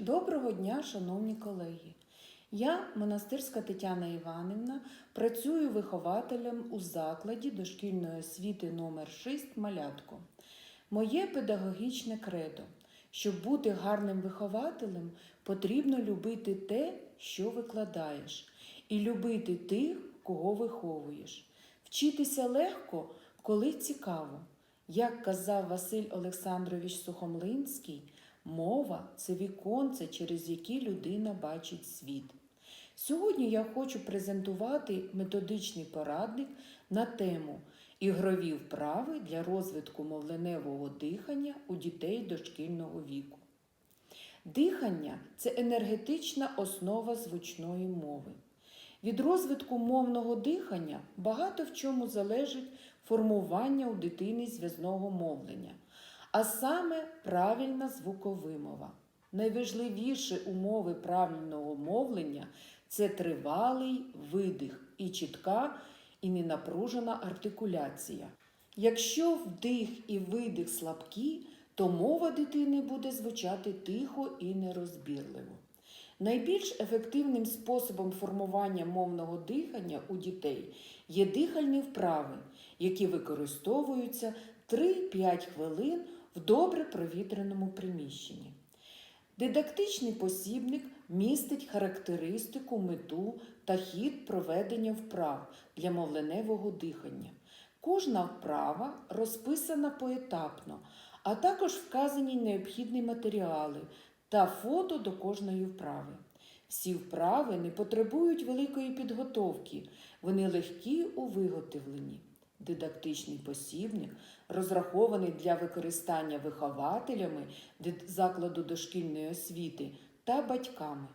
Доброго дня, шановні колеги! Я, монастирська Тетяна Іванівна, працюю вихователем у закладі дошкільної освіти номер 6 Малятко. Моє педагогічне кредо. Щоб бути гарним вихователем, потрібно любити те, що викладаєш, і любити тих, кого виховуєш. Вчитися легко, коли цікаво. Як казав Василь Олександрович Сухомлинський, мова це віконце, через які людина бачить світ. Сьогодні я хочу презентувати методичний порадник на тему ігрові вправи для розвитку мовленевого дихання у дітей дошкільного віку. Дихання це енергетична основа звучної мови. Від розвитку мовного дихання багато в чому залежить формування у дитини зв'язного мовлення, а саме правильна звуковимова. Найважливіші умови правильного мовлення це тривалий видих і чітка і ненапружена артикуляція. Якщо вдих і видих слабкі, то мова дитини буде звучати тихо і нерозбірливо. Найбільш ефективним способом формування мовного дихання у дітей є дихальні вправи, які використовуються 3-5 хвилин в добре провітреному приміщенні. Дидактичний посібник містить характеристику, мету та хід проведення вправ для мовленевого дихання. Кожна вправа розписана поетапно, а також вказані необхідні матеріали та фото до кожної вправи. Всі вправи не потребують великої підготовки, вони легкі у виготовленні. Дидактичний посібник розрахований для використання вихователями закладу дошкільної освіти та батьками.